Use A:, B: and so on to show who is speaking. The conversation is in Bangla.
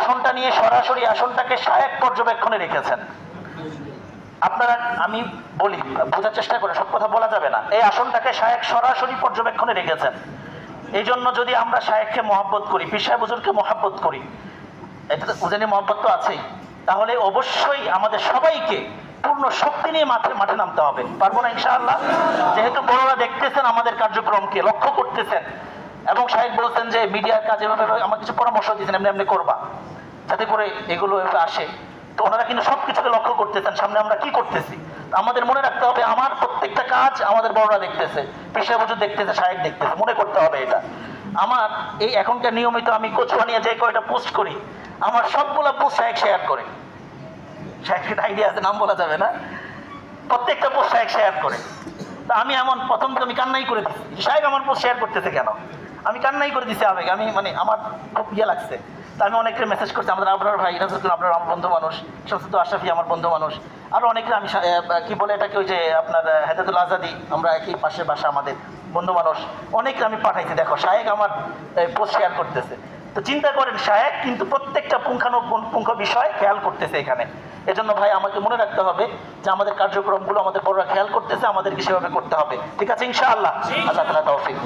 A: আসনটা নিয়ে সরাসরি আসনটাকে সাহেব পর্যবেক্ষণে রেখেছেন। আপনারা, আমি বলি, বোঝার চেষ্টা করে, সব কথা বলা যাবে না। এই আসনটাকে শায়েক সরাসরি পর্যবেক্ষণে রেখেছেন। এই জন্য যদি আমরা শায়েককে মহাব্বত করি পিসায় বুজুরকে মহাব্বত করি এটা উজানি মহব্বত তো আছেই, তাহলে অবশ্যই আমাদের সবাইকে পূর্ণ শক্তি নিয়ে মাঠে মাঠে নামতে হবে। পারব না ইনশাআল্লাহ? যেহেতু বড়রা দেখতেছেন আমাদের কার্যক্রমকে, লক্ষ্য করতেছেন। এবং সাহেব বলছেন যে, মিডিয়ার কাজে এভাবে, আমার কিছু পরামর্শ দিয়েছেন, এমনি এমনি করবা। যাতে করে এগুলো আসে। তো ওনারা কিন্তু সব কিছুকে লক্ষ্য করতেছেন, সামনে আমরা কি করতেছি? আমাদের মনে রাখতে হবে, আমার প্রত্যেকটা কাজ আমাদের বড়রা দেখতেছে পেশা বছর দেখতেছে সাহেব দেখতেছে, মনে করতে হবে এটা। আমার এই এখনকার নিয়মিত আমি কচুয়া নিয়ে যে কয়টা পোস্ট করি, আমার সবগুলো পোস্ট সাহেব শেয়ার করে। সাহেবের আইডিয়া আছে, নাম বলা যাবে না। প্রত্যেকটা পোস্ট সাহেব শেয়ার করে। তা আমি এমন, প্রথম তো আমি কান্নাই করে দিচ্ছি সাহেব আমার পোস্ট শেয়ার করতেছে কেন? আমি কান্নাই করে দিচ্ছি আবেগ। আমি মানে আমার খুব ইয়ে লাগছে। তা আমি অনেকের মেসেজ করছি আমাদের আপনার ভাই এটা রাজুল আপনার আমার বন্ধু মানুষ শামসুদ্দ আশরাফি আমার বন্ধু মানুষ। আরও অনেকের আমি কি বলে এটাকে ওই যে আপনার হেদাদুল আজাদি আমরা একই পাশে বাসা আমাদের বন্ধু মানুষ। অনেকে আমি পাঠাইছি দেখো শাহেক আমার পোস্ট শেয়ার করতেছে। তো চিন্তা করেন শাহেক কিন্তু প্রত্যেকটা পুঙ্খানুপুঙ্খ বিষয় খেয়াল করতেছে এখানে। এজন্য ভাই আমাকে মনে রাখতে হবে যে আমাদের কার্যক্রমগুলো আমাদের বড়রা খেয়াল করতেছে আমাদেরকে সেভাবে করতে হবে। ঠিক আছে ইনশাআল্লাহ। আল্লাহ তালা তৌফিক